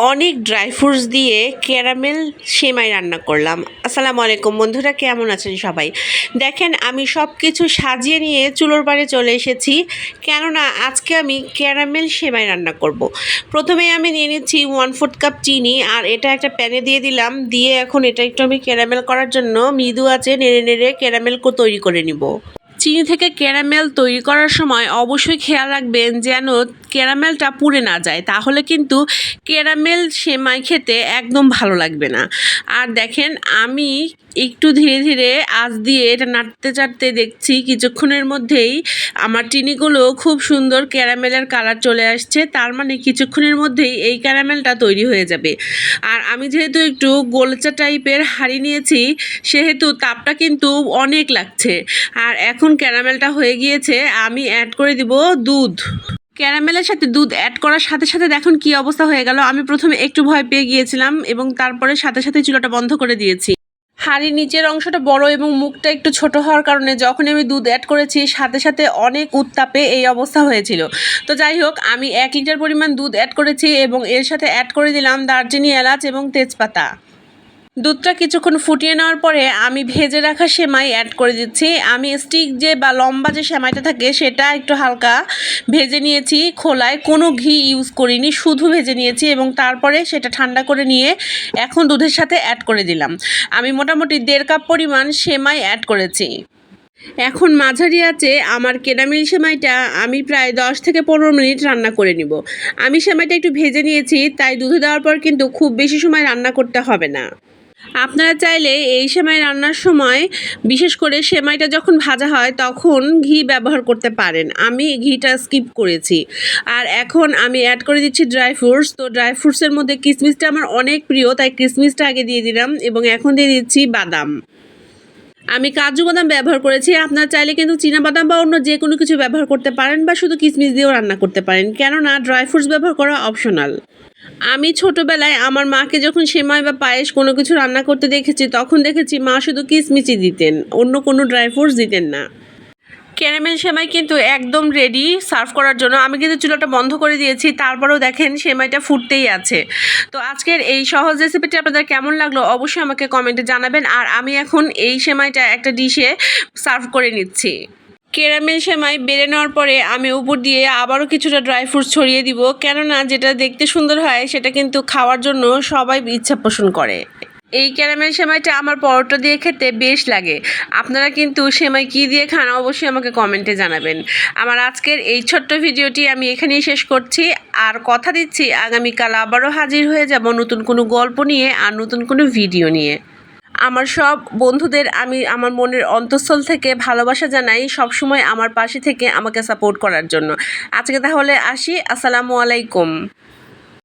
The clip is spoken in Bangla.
অনেক ড্রাই ফ্রুটস দিয়ে ক্যারামেল সেমাই রান্না করলাম। আসসালামু আলাইকুম বন্ধুরা, কেমন আছেন সবাই? দেখেন, আমি সব কিছু সাজিয়ে নিয়ে চুলোর পাড়ে চলে এসেছি। কেননা, আজকে আমি ক্যারামেল সেমাই রান্না করব। প্রথমে আমি নিয়ে নিচ্ছি ওয়ান ফোর্থ কাপ চিনি, আর এটা একটা প্যানে দিয়ে দিলাম। দিয়ে এখন এটা একটু আমি ক্যারামেল করার জন্য মৃদু আছে নেড়ে নেড়ে ক্যারামেল তৈরি করে নিব। চিনি থেকে ক্যারামেল তৈরি করার সময় অবশ্যই খেয়াল রাখবেন যেন ক্যারামেলটা পুড়ে না যায়। তাহলে কিন্তু ক্যারামেল সেমাই খেতে একদম ভালো লাগবে না। আর দেখেন, আমি একটু ধীরে ধীরে আঁচ দিয়ে এটা নাড়তে চাড়তে দেখছি কিছুক্ষণের মধ্যেই আমার চিনিগুলো খুব সুন্দর ক্যারামেলের কালার চলে আসছে। তার মানে কিছুক্ষণের মধ্যেই এই ক্যারামেলটা তৈরি হয়ে যাবে। আর আমি যেহেতু একটু গোলচা টাইপের হাঁড়ি নিয়েছি, সেহেতু তাপটা কিন্তু অনেক লাগছে। আর এখন ক্যারামেলটা হয়ে গিয়েছে, আমি অ্যাড করে দিব দুধ। ক্যারামেলের সাথে দুধ অ্যাড করার সাথে সাথে দেখুন কি অবস্থা হয়ে গেল। আমি প্রথমে একটু ভয় পেয়ে গিয়েছিলাম এবং তারপরে সাথে সাথে চুলাটা বন্ধ করে দিয়েছি। হাঁড়ির নিচের অংশটা বড় এবং মুখটা একটু ছোট হওয়ার কারণে যখন আমি দুধ অ্যাড করেছি, সাথে সাথে অনেক উত্তাপে এই অবস্থা হয়েছিল। তো যাই হোক, আমি এক লিটার পরিমাণ দুধ অ্যাড করেছি এবং এর সাথে অ্যাড করে দিলাম দারচিনি এলাচ এবং তেজপাতা। দুধটা কিছুক্ষণ ফুটিয়ে নেওয়ার পরে আমি ভেজে রাখা সেমাই অ্যাড করে দিচ্ছি। আমি স্টিক যে বা লম্বা যে সেমাইটা থাকে সেটা একটু হালকা ভেজে নিয়েছি। খোলায় কোনো ঘি ইউজ করিনি, শুধু ভেজে নিয়েছি এবং তারপরে সেটা ঠান্ডা করে নিয়ে এখন দুধের সাথে অ্যাড করে দিলাম। আমি মোটামুটি দেড় কাপ পরিমাণ সেমাই অ্যাড করেছি। এখন মাঝারি আছে আমার কেনামিল সেমাইটা, আমি প্রায় দশ থেকে পনেরো মিনিট রান্না করে নিব। আমি সেমাইটা একটু ভেজে নিয়েছি, তাই দুধে দেওয়ার পর কিন্তু খুব বেশি সময় রান্না করতে হবে না। আপনারা চাইলে এই সেমাই রান্নার সময়, বিশেষ করে সেমাইটা যখন ভাজা হয়, তখন ঘি ব্যবহার করতে পারেন। আমি ঘিটা স্কিপ করেছি। আর এখন আমি অ্যাড করে দিচ্ছি ড্রাই ফ্রুটস তো ড্রাই ফ্রুটসের মধ্যে কিসমিসটা আমার অনেক প্রিয়, তাই কিসমিসটা আগে দিয়ে দিলাম এবং এখন দিয়ে দিচ্ছি বাদাম। আমি কাজু বাদাম ব্যবহার করেছি, আপনার চাইলে কিন্তু বাদাম বা অন্য যে কোনো কিছু ব্যবহার করতে পারেন বা শুধু কিশমিশ দিয়েও রান্না করতে পারেন। কেননা ড্রাই ফ্রুটস ব্যবহার করা অপশনাল আমি ছোটবেলায় আমার মাকে যখন সেমাই বা পায়েস কোনো কিছু রান্না করতে দেখেছি, তখন দেখেছি মা শুধু কিশমিচি দিতেন, অন্য কোনো ড্রাই ফ্রুটস দিতেন না। ক্যারামেল সেমাই কিন্তু একদম রেডি সার্ভ করার জন্য। আমি কিন্তু চুলাটা বন্ধ করে দিয়েছি, তারপরেও দেখেন সেমাইটা ফুটতেই আছে। তো আজকের এই সহজ রেসিপিটি আপনাদের কেমন লাগল অবশ্যই আমাকে কমেন্টে জানাবেন। আর আমি এখন এই সেমাইটা একটা ডিশে সার্ভ করে নিচ্ছি। ক্যারামেল সেমাই বেড়ে নেওয়ার পরে আমি উপর দিয়ে আবারও কিছুটা ড্রাই ফ্রুটস ছড়িয়ে দিব। কেননা যেটা দেখতে সুন্দর হয়, সেটা কিন্তু খাওয়ার জন্য সবাই ইচ্ছা পোষণ করে। এই ক্যারামেল সেমাইটা আমার পরোটা দিয়ে খেতে বেশ লাগে। আপনারা কিন্তু সেমাই কী দিয়ে খান অবশ্যই আমাকে কমেন্টে জানাবেন। আমার আজকের এই ছোট্ট ভিডিওটি আমি এখানেই শেষ করছি। আর কথা দিচ্ছি, আগামীকাল আবারও হাজির হয়ে যাব নতুন কোনো গল্প নিয়ে আর নতুন কোনো ভিডিও নিয়ে। আমার সব বন্ধুদের আমি আমার মনের অন্তঃস্থল থেকে ভালোবাসা জানাই সবসময় আমার পাশে থেকে আমাকে সাপোর্ট করার জন্য। আজকে তাহলে আসি, আসসালামু আলাইকুম।